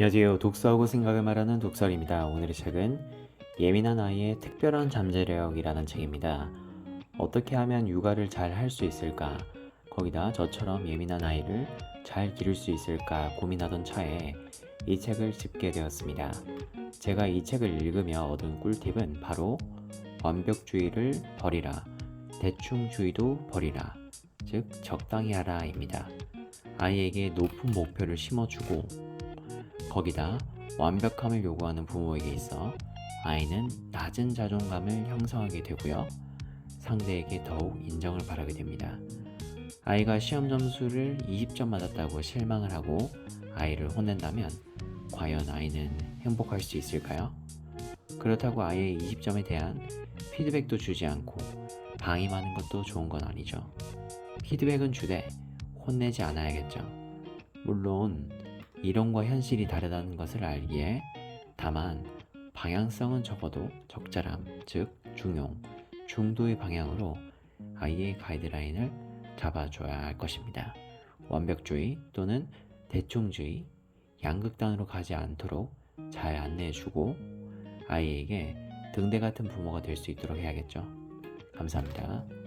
안녕하세요. 독서하고 생각을 말하는 독설입니다. 오늘의 책은 예민한 아이의 특별한 잠재력이라는 책입니다. 어떻게 하면 육아를 잘 할 수 있을까? 거기다 저처럼 예민한 아이를 잘 기를 수 있을까 고민하던 차에 이 책을 집게 되었습니다. 제가 이 책을 읽으며 얻은 꿀팁은 바로 완벽주의를 버리라, 대충주의도 버리라, 즉 적당히 하라입니다. 아이에게 높은 목표를 심어주고 거기다 완벽함을 요구하는 부모에게 있어 아이는 낮은 자존감을 형성하게 되고요. 상대에게 더욱 인정을 바라게 됩니다. 아이가 시험 점수를 20점 맞았다고 실망을 하고 아이를 혼낸다면 과연 아이는 행복할 수 있을까요? 그렇다고 아이의 20점에 대한 피드백도 주지 않고 방임하는 것도 좋은 건 아니죠. 피드백은 주되 혼내지 않아야겠죠. 물론 이론과 현실이 다르다는 것을 알기에 다만 방향성은 적어도 적절함, 즉 중용, 중도의 방향으로 아이의 가이드라인을 잡아줘야 할 것입니다. 완벽주의 또는 대충주의, 양극단으로 가지 않도록 잘 안내해주고 아이에게 등대 같은 부모가 될 수 있도록 해야겠죠. 감사합니다.